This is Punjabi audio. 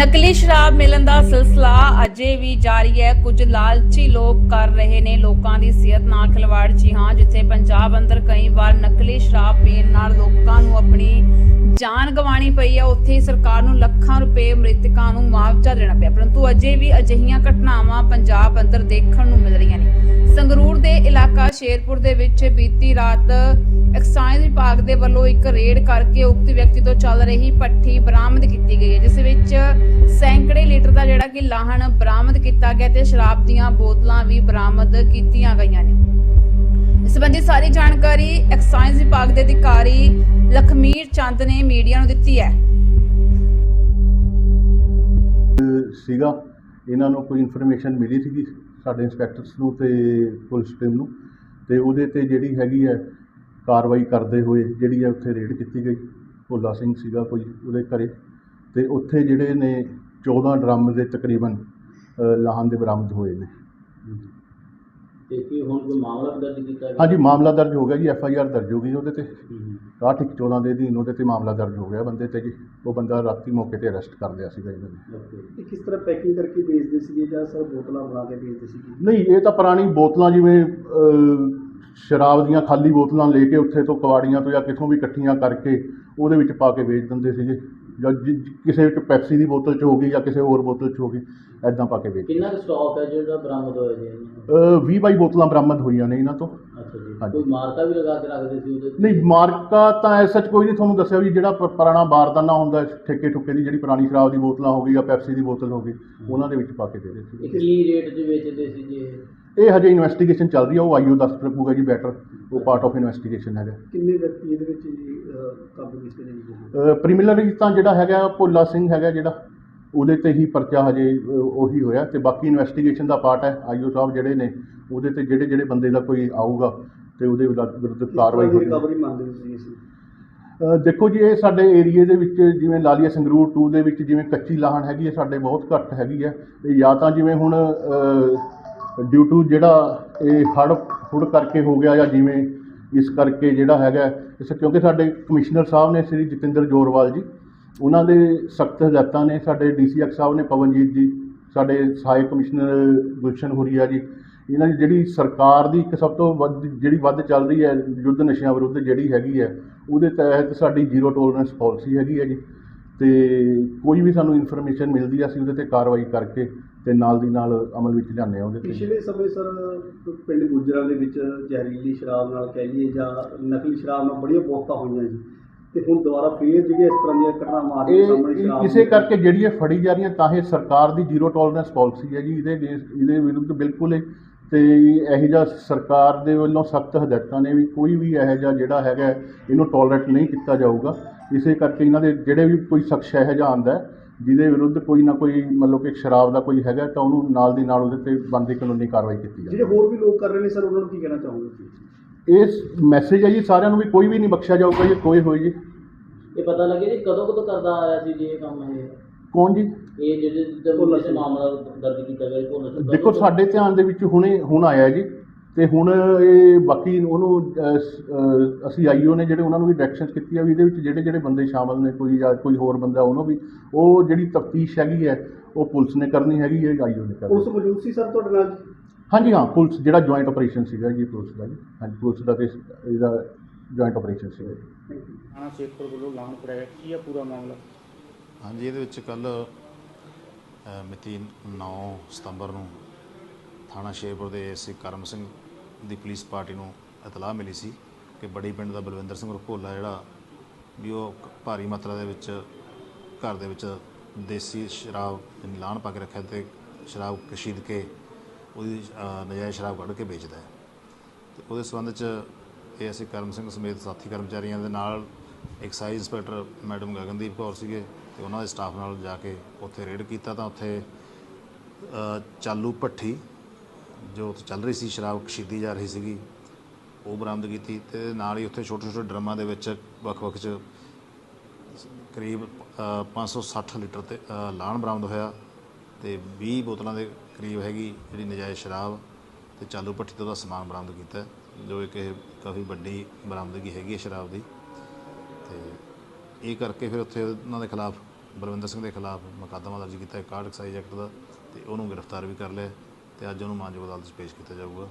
ਨਕਲੀ ਸ਼ਰਾਬ ਮਿਲਣ ਦਾ ਸਿਲਸਿਲਾ ਅਜੇ ਵੀ ਜਾਰੀ ਹੈ। ਕੁਝ ਲਾਲਚੀ ਲੋਕ ਕਰ ਰਹੇ ਨੇ। ਲੋਕਾਂ ਦੀ ਸਿਹਤ ਨਾਲ ਖਿਲਵਾੜ ਜੀ ਹਾਂ, ਜਿੱਥੇ ਪੰਜਾਬ ਅੰਦਰ ਕਈ ਵਾਰ ਨਕਲੀ ਸ਼ਰਾਬ ਪੀਣ ਨਾਲ ਲੋਕਾਂ ਨੂੰ ਆਪਣੀ ਜਾਨ ਗਵਾਣੀ ਪਈ ਹੈ, ਉੱਥੇ ਹੀ ਸਰਕਾਰ ਨੂੰ ਲੱਖਾਂ ਰੁਪਏ ਮ੍ਰਿਤਕਾਂ ਨੂੰ ਮੁਆਵਜ਼ਾ ਦੇਣਾ ਪਿਆ। ਪਰੰਤੂ ਅਜੇ ਵੀ ਅਜਿਹੀਆਂ ਘਟਨਾਵਾਂ ਪੰਜਾਬ ਅੰਦਰ ਦੇਖਣ ਨੂੰ ਮਿਲ ਰਹੀਆਂ ਨੇ। ਸੰਗਰੂਰ ਦੇ ਇਲਾਕਾ ਸ਼ੇਰਪੁਰ ਦੇ ਵਿੱਚ ਬੀਤੀ ਰਾਤ ਐਕਸਾਈਜ਼ ਵਿਭਾਗ ਦੇ ਵੱਲੋਂ ਇੱਕ ਰੇਡ ਕਰਕੇ ਉਕਤ ਵਿਅਕਤੀ ਤੋਂ ਚੱਲ ਰਹੀ ਪੱਠੀ ਬਰਾਮਦ ਕੀਤੀ ਗਈ ਹੈ, ਜਿਸ ਵਿੱਚ ਸੈਂਕੜੇ ਲੀਟਰ ਦਾ ਜਿਹੜਾ ਕਿ ਲਾਹਣ ਬਰਾਮਦ ਕੀਤਾ ਗਿਆ ਤੇ ਸ਼ਰਾਬ ਦੀਆਂ ਬੋਤਲਾਂ ਵੀ ਬਰਾਮਦ ਕੀਤੀਆਂ ਗਈਆਂ ਨੇ। ਇਸ ਸੰਬੰਧੀ ਸਾਰੀ ਜਾਣਕਾਰੀ ਐਕਸਾਈਜ਼ ਵਿਭਾਗ ਦੇ ਅਧਿਕਾਰੀ ਲਖਮੀਰ ਚੰਦ ਨੇ ਮੀਡੀਆ ਨੂੰ ਦਿੱਤੀ ਹੈ। ਸੀਗਾ। ਇਹਨਾਂ ਨੂੰ ਕੋਈ ਇਨਫੋਰਮੇਸ਼ਨ ਮਿਲੀ ਸੀਗੀ ਸਾਡੇ ਇੰਸਪੈਕਟਰਸ ਨੂੰ ਤੇ ਪੁਲਿਸ ਟੀਮ ਨੂੰ। ਤੇ ਉਹਦੇ ਤੇ ਜਿਹੜੀ ਹੈਗੀ ਹੈ ਕਾਰਵਾਈ ਕਰਦੇ ਹੋਏ ਜਿਹੜੀ ਹੈ ਉੱਥੇ ਰੇਡ ਕੀਤੀ ਗਈ। ਭੋਲਾ ਸਿੰਘ ਸੀਗਾ ਕੋਈ ਉਹਦੇ ਘਰੇ। ਤੇ ਉੱਥੇ ਜਿਹੜੇ ਨੇ 14 ਡਰਮ ਦੇ ਤਕਰੀਬਨ ਲਾਹਨ ਦੇ ਬਰਾਮਦ ਹੋਏ ਨੇ। ਤੇ ਕੀ ਹੁਣ ਕੋਈ ਮਾਮਲਾ ਦਰਜ ਕੀਤਾ ਗਿਆ? ਹਾਂਜੀ ਮਾਮਲਾ ਦਰਜ ਹੋ ਗਿਆ ਜੀ। ਐਫ ਆਈ ਆਰ ਦਰਜ ਹੋ ਗਈ ਉਹਦੇ ਤੇ। ਹੂੰ। 61 14 ਦੇ ਅਧੀਨ ਉਹਦੇ ਤੇ ਮਾਮਲਾ ਦਰਜ ਹੋ ਗਿਆ ਬੰਦੇ ਤੇ ਜੀ। ਉਹ ਬੰਦਾ ਰਾਤੀ ਮੌਕੇ ਤੇ ਅਰੈਸਟ ਕਰ ਲਿਆ ਸੀਗਾ ਇਹਨਾਂ ਨੇ। ਇਹ ਕਿਸ ਤਰ੍ਹਾਂ ਪੈਕਿੰਗ ਕਰਕੇ ਵੇਚਦੇ ਸੀਗੇ ਜਾਂ ਸਰ ਬੋਤਲਾਂ ਬਣਾ ਕੇ ਵੇਚਦੇ ਸੀਗੇ? ਨਹੀਂ ਇਹ ਤਾਂ ਪੁਰਾਣੀ ਬੋਤਲਾਂ ਜਿਵੇਂ ਸ਼ਰਾਬ ਦੀਆਂ ਖਾਲੀ ਬੋਤਲਾਂ ਲੈ ਕੇ ਉੱਥੇ ਤੋਂ ਕਵਾੜੀਆਂ ਤੋਂ ਜਾਂ ਕਿੱਥੋਂ ਵੀ ਇਕੱਠੀਆਂ ਕਰਕੇ ਉਹਦੇ ਵਿੱਚ ਪਾ ਕੇ ਵੇਚ ਦਿੰਦੇ ਸੀਗੇ ਜਾਂ ਕਿਸੇ ਵਿੱਚ ਪੈਪਸੀ ਦੀ ਬੋਤਲ 'ਚ ਹੋ ਗਈ ਜਾਂ ਕਿਸੇ ਹੋਰ ਬੋਤਲ 'ਚ ਹੋ ਗਈ ਐਦਾਂ ਪਾ ਕੇ ਵੇਚ ਕਿੰਨਾ ਕੁ ਸਟਾਕ ਹੈ ਜਿਹੜਾ ਬਰਾਮਦ ਹੋਇਆ ਜੀ ਇਹਨਾਂ ਦਾ? ਅਹ, 20 ਬਾਈ ਬੋਤਲਾਂ ਬਰਾਮਦ ਹੋਈਆਂ ਨੇ ਇਹਨਾਂ ਤੋਂ ਅੱਛਾ ਜੀ ਹਾਂਜੀ। ਕੋਈ ਮਾਰਕਾ ਵੀ ਲਗਾ ਕੇ ਰੱਖਦੇ ਸੀ ਉਹਦੇ ਤੇ? ਨਹੀਂ ਮਾਰਕਾ ਤਾਂ ਐ ਸੱਚ ਕੋਈ ਨਹੀਂ ਤੁਹਾਨੂੰ ਦੱਸਿਆ ਵੀ ਜਿਹੜਾ ਪ- ਪੁਰਾਣਾ ਬਾਰਦਾਨਾ ਹੁੰਦਾ ਠੇਕੇ ਠੁੱਕੇ ਦੀ ਜਿਹੜੀ ਪੁਰਾਣੀ ਸ਼ਰਾਬ ਦੀ ਬੋਤਲਾਂ ਹੋ ਗਈ ਜਾਂ ਪੈਪਸੀ ਦੀ ਬੋਤਲ ਹੋ ਗਈ ਉਹਨਾਂ ਦੇ ਵਿੱਚ ਪਾ ਕੇ ਦੇ ਦੇ ਸੀ ਇਹ ਕੀ ਰੇਟ 'ਚ ਵੇਚਦੇ ਸੀ ਜੀ ਇਹ? ਇਹ ਹਜੇ ਇਨਵੈਸਟੀਗੇਸ਼ਨ ਚੱਲ ਰਹੀ ਹੈ ਉਹ ਆਈਓ ਦੱਸ ਸਕੂਗਾ ਜੀ ਬੈਟਰ ਉਹ ਪਾਰਟ ਆਫ ਇਨਵੈਸਟੀਗੇਸ਼ਨ ਹੈਗਾ। ਕਿੰਨੇ ਵਿਅਕਤੀ ਇਹਦੇ ਵਿੱਚ ਜੀ ਕਾਬੂ ਕੀਤੇ ਨੇ ਜੀ? ਪ੍ਰੀਮਿਲਰੀ ਤਾਂ ਜਿਹੜਾ ਹੈਗਾ ਭੋਲਾ ਸਿੰਘ ਹੈਗਾ ਜਿਹੜਾ ਉਹਦੇ ਤੇ ਹੀ ਪਰਚਾ ਹਜੇ ਉਹੀ ਹੋਇਆ ਤੇ ਬਾਕੀ ਇਨਵੈਸਟੀਗੇਸ਼ਨ ਦਾ ਪਾਰਟ ਹੈ ਆਈਓ ਸਾਹਿਬ ਜਿਹੜੇ ਨੇ ਉਹਦੇ ਤੇ ਜਿਹੜੇ ਜਿਹੜੇ ਬੰਦੇ ਦਾ ਕੋਈ ਆਊਗਾ ਤੇ ਉਹਦੇ ਵਿਰੁੱਧ ਕਾਰਵਾਈ ਹੋਵੇਗੀ ਰਿਕਵਰੀ ਅਸੀਂ? ਦੇਖੋ ਜੀ ਇਹ ਸਾਡੇ ਏਰੀਏ ਦੇ ਵਿੱਚ ਜਿਵੇਂ ਲਾਲੀਆ ਸੰਗਰੂਰ 2 ਦੇ ਵਿੱਚ ਜਿਵੇਂ ਕੱਚੀ ਲਾਹਣ ਹੈਗੀ ਹੈ ਸਾਡੇ ਬਹੁਤ ਘੱਟ ਹੈਗੀ ਹੈ। ਤੇ ਜਾਂ ਤਾਂ ਜਿਵੇਂ ਹੁਣ ਡਿਊ ਟੂ ਜਿਹੜਾ ਇਹ ਹੜ ਹੁੜ ਕਰਕੇ ਹੋ ਗਿਆ ਜਾਂ ਜਿਵੇਂ ਇਸ ਕਰਕੇ ਜਿਹੜਾ ਹੈਗਾ, ਇਸ ਕਿਉਂਕਿ ਸਾਡੇ ਕਮਿਸ਼ਨਰ ਸਾਹਿਬ ਨੇ ਸ੍ਰੀ ਜਤਿੰਦਰ ਜੋਰਵਾਲ ਜੀ, ਉਹਨਾਂ ਦੇ ਸਖਤ ਹਦਾਇਤਾਂ ਨੇ, ਸਾਡੇ ਡੀਸੀਐਕਸ ਸਾਹਿਬ ਨੇ, ਪਵਨਜੀਤ ਜੀ, ਸਾਡੇ ਸਹਾਇਕ ਕਮਿਸ਼ਨਰ ਗੁਲਸ਼ਨ ਹੋਰੀਆ ਜੀ, ਇਹਨਾਂ ਦੀ ਜਿਹੜੀ ਸਰਕਾਰ ਦੀ ਇੱਕ ਸਭ ਤੋਂ ਵੱਧ, ਜਿਹੜੀ ਵੱਧ ਚੱਲ ਰਹੀ ਹੈ, ਯੁੱਧ ਨਸ਼ਿਆਂ ਵਿਰੁੱਧ ਜਿਹੜੀ ਹੈਗੀ ਹੈ, ਉਹਦੇ ਤਹਿਤ ਸਾਡੀ ਜ਼ੀਰੋ ਟੋਲਰੈਂਸ ਪਾਲਿਸੀ ਹੈਗੀ ਹੈ ਜੀ। ਤੇ ਕੋਈ ਵੀ ਸਾਨੂੰ ਇਨਫੋਰਮੇਸ਼ਨ ਮਿਲਦੀ ਹੈ ਅਸੀਂ ਉਹਦੇ ਤੇ ਕਾਰਵਾਈ ਕਰਕੇ ਤੇ ਨਾਲ ਦੀ ਨਾਲ ਅਮਲ ਵਿੱਚ ਲਿਆਉਂਦੇ ਉਹਦੇ ਤੇ ਪਿਛਲੇ ਸਮੇਂ ਸਰ ਪਿੰਡ ਗੁਜਰਾਂ ਦੇ ਵਿੱਚ ਜ਼ਹਿਰੀਲੀ ਸ਼ਰਾਬ ਨਾਲ ਕਹਿ ਲਈਏ ਜਾਂ ਨਕਲੀ ਸ਼ਰਾਬ ਨਾਲ ਬੜੀਆਂ ਮੌਤਾਂ ਹੋਈਆਂ ਜੀ ਤੇ ਹੁਣ ਦੁਬਾਰਾ ਫੇਰ ਜਿਹੜੀਆਂ ਇਸ ਤਰ੍ਹਾਂ ਦੀਆਂ ਘਟਨਾਵਾਂ ਆ ਰਹੀਆਂ ਸਾਹਮਣੇ ਸ਼ਰਾਬ ਇਸੇ ਦੀਆਂ। ਕਰਕੇ ਜਿਹੜੀ ਇਹ ਫੜੀ ਜਾ ਰਹੀਆਂ ਤਾਂ ਇਹ ਸਰਕਾਰ ਦੀ ਜ਼ੀਰੋ ਟੋਲਰੈਂਸ ਪਾਲਿਸੀ ਹੈ ਜੀ ਇਹਦੇ ਇਹਦੇ ਵਿਰੁੱਧ ਬਿਲਕੁਲ ਹੀ ਤੇ ਇਹੋ ਜਿਹਾ ਸਰਕਾਰ ਦੇ ਵੱਲੋਂ ਸਖਤ ਹਦਾਇਤਾਂ ਨੇ ਵੀ ਕੋਈ ਵੀ ਇਹੋ ਜਿਹਾ ਜਿਹੜਾ ਹੈਗਾ ਇਹਨੂੰ ਟੋਲਰੇਟ ਨਹੀਂ ਕੀਤਾ ਜਾਊਗਾ। ਇਸੇ ਕਰਕੇ ਇਹਨਾਂ ਦੇ ਜਿਹੜੇ ਵੀ ਕੋਈ ਸ਼ਖਸ ਇਹੋ ਜਿਹਾ ਆਉਂਦਾ ਹੈ, ਜਿਹਦੇ ਵਿਰੁੱਧ ਕੋਈ ਨਾ ਕੋਈ ਮਤਲਬ ਕਿ ਸ਼ਰਾਬ ਦਾ ਕੋਈ ਹੈਗਾ ਤਾਂ ਉਹਨੂੰ ਨਾਲ ਦੀ ਨਾਲ ਉਹਦੇ ਤੇ ਬਣਦੀ ਕਾਨੂੰਨੀ ਕਾਰਵਾਈ ਕੀਤੀ ਜਿਹੜੇ ਜਾਵੇ ਹੋਰ ਵੀ ਲੋਕ ਕਰ ਰਹੇ ਨੇ ਸਰ ਉਹਨਾਂ ਨੂੰ ਕੀ ਕਹਿਣਾ ਚਾਹੋਗੇ ਤੁਸੀਂ? ਇਸ ਮੈਸੇਜ ਹੈ ਜੀ ਸਾਰਿਆਂ ਨੂੰ ਵੀ ਕੋਈ ਵੀ ਨਹੀਂ ਬਖਸ਼ਿਆ ਜਾਊਗਾ ਜੀ ਕੋਈ ਹੋਈ ਜੀ। ਇਹ ਪਤਾ ਲੱਗਿਆ ਜੀ ਕਦੋਂ ਕਦੋਂ ਕਰਦਾ ਆ ਰਿਹਾ ਸੀ ਜੀ ਇਹ ਕੰਮ ਇਹ? ਕੌਣ ਜੀ? ਇਹ ਜਿਹੜੇ ਭੋਲਾ ਜਿਹੜੇ ਸਿੰਘ। ਮਾਮਲਾ ਦਰਜ ਕੀਤਾ ਗਿਆ ਭੋਲਾ ਸਿੰਘ ਦਾ, ਦੇਖੋ ਸਾਡੇ ਧਿਆਨ ਦੇ ਵਿੱਚ ਹੁਣੇ ਹੁਣ ਆਇਆ ਜੀ ਤੇ ਹੁਣ ਇਹ ਬਾਕੀ ਉਹਨੂੰ ਅਹ, ਸ- ਅਹ, ਅਸੀਂ ਆਈਓ ਨੇ ਜਿਹੜੇ ਉਹਨਾਂ ਨੂੰ ਵੀ ਡਾਇਰੈਕਸ਼ਨਸ ਕੀਤੀ ਆ ਵੀ ਇਹਦੇ ਵਿੱਚ ਜਿਹੜੇ ਜਿਹੜੇ ਬੰਦੇ ਸ਼ਾਮਲ ਨੇ ਕੋਈ ਜਾਂ ਕੋਈ ਹੋਰ ਬੰਦਾ ਉਹਨੂੰ ਵੀ ਉਹ ਜਿਹੜੀ ਤਫਤੀਸ਼ ਹੈਗੀ ਹੈ ਉਹ ਪੁਲਿਸ ਨੇ ਕਰਨੀ ਹੈਗੀ ਹੈ ਆਈਓ ਨੇ ਪੁਲਿਸ ਕਰਨੀ ਮੌਜੂਦ ਸੀ ਸਰ ਤੁਹਾਡੇ ਨਾਲ? ਹਾਂਜੀ ਹਾਂ ਪੁਲਿਸ ਜਿਹੜਾ ਜੁਆਇੰਟ ਆਪਰੇਸ਼ਨ ਸੀਗਾ ਜੀ ਪੁਲਿਸ ਦਾ ਜੀ। ਹਾਂਜੀ ਪੁਲਿਸ ਦਾ ਤੇ ਇਹਦਾ ਜੁਆਇੰਟ ਆਪਰੇਸ਼ਨ ਸੀਗਾ ਜੀ। ਥੈਂਕ ਯੂ ਥਾਣਾ ਸ਼ੇਖਪੁਰ ਵੱਲੋਂ ਲਾਣ ਕਰਾਇਆ ਕੀ ਆ ਪੂਰਾ ਮਾਮਲਾ? ਹਾਂਜੀ, ਇਹਦੇ ਵਿੱਚ ਕੱਲ ਮਿਤੀ 9 ਸਤੰਬਰ ਨੂੰ ਥਾਣਾ ਸ਼ੇਰਪੁਰ ਦੇ ਏਸੀ ਕਰਮ ਸਿੰਘ ਦੀ ਪੁਲਿਸ ਪਾਰਟੀ ਨੂੰ ਇਤਲਾਹ ਮਿਲੀ ਸੀ ਕਿ ਬੜੀ ਪਿੰਡ ਦਾ ਬਲਵਿੰਦਰ ਸਿੰਘ ਉਰਫ ਜਿਹੜਾ ਵੀ ਉਹ ਭਾਰੀ ਮਾਤਰਾ ਦੇ ਵਿੱਚ ਘਰ ਦੇ ਵਿੱਚ ਦੇਸੀ ਸ਼ਰਾਬ ਯਾਨੀ ਪਾ ਕੇ ਰੱਖਿਆ ਤੇ ਸ਼ਰਾਬ ਕਸ਼ੀਦ ਕੇ ਉਹਦੀ ਨਜਾਇਜ਼ ਸ਼ਰਾਬ ਕੱਢ ਕੇ ਵੇਚਦਾ ਹੈ। ਤੇ ਉਹਦੇ ਸੰਬੰਧ ਚ ਇਹ ਅਸੀਂ ਕਰਮ ਸਿੰਘ ਸਮੇਤ ਸਾਥੀ ਕਰਮਚਾਰੀਆਂ ਦੇ ਨਾਲ excise inspector madam Gagandeep Kaur ਸੀਗੇ ਤੇ ਉਹਨਾਂ ਦੇ ਸਟਾਫ ਨਾਲ ਜਾ ਕੇ ਉੱਥੇ ਰੇਡ ਕੀਤਾ ਤਾਂ ਉੱਥੇ ਅ, ਚਾਲੂ ਭੱਠੀ ਜੋ ਉੱਥੇ ਚੱਲ ਰਹੀ ਸੀ ਸ਼ਰਾਬ ਕਸ਼ੀਦੀ ਜਾ ਰਹੀ ਸੀਗੀ ਉਹ ਬਰਾਮਦ ਕੀਤੀ ਤੇ ਨਾਲ ਹੀ ਉੱਥੇ ਛੋਟੇ ਛੋਟੇ ਡਰਮਾਂ ਦੇ ਵਿੱਚ ਵੱਖ-ਵੱਖ ਚ ਕਰੀਬ ਅ, 560 ਲੀਟਰ ਤੇ ਅ, ਲਾਣ ਬਰਾਮਦ ਹੋਇਆ ਤੇ 20 ਬੋਤਲਾਂ ਦੇ ਕਰੀਬ ਹੈਗੀ ਜਿਹੜੀ ਨਜਾਇਜ਼ ਸ਼ਰਾਬ ਤੇ ਚਾਲੂ ਭੱਠੀ ਤੋਂ ਦਾ ਸਮਾਨ ਬਰਾਮਦ ਕੀਤਾ ਹੈ, ਜੋ ਇੱਕ ਇਹ ਕਾਫੀ ਵੱਡੀ ਬਰਾਮਦਗੀ ਹੈਗੀ ਹੈ ਸ਼ਰਾਬ ਦੀ। ਤੇ ਇਹ ਕਰਕੇ ਫਿਰ ਉੱਥੇ ਉਹਨਾਂ ਦੇ ਖਿਲਾਫ, ਬਲਵਿੰਦਰ ਸਿੰਘ ਦੇ ਖਿਲਾਫ ਮੁਕੱਦਮਾ ਦਰਜ ਕੀਤਾ ਹੈ 61 ਐਕਸਾਈਜ਼ ਐਕਟ ਦਾ, ਤੇ ਉਹਨੂੰ ਗ੍ਰਿਫਤਾਰ ਵੀ ਕਰ ਲਿਆ, ਤੇ ਅੱਜ ਉਹਨੂੰ ਮਾਨਯੋਗ ਅਦਾਲਤ 'ਚ ਪੇਸ਼ ਕੀਤਾ ਜਾਊਗਾ।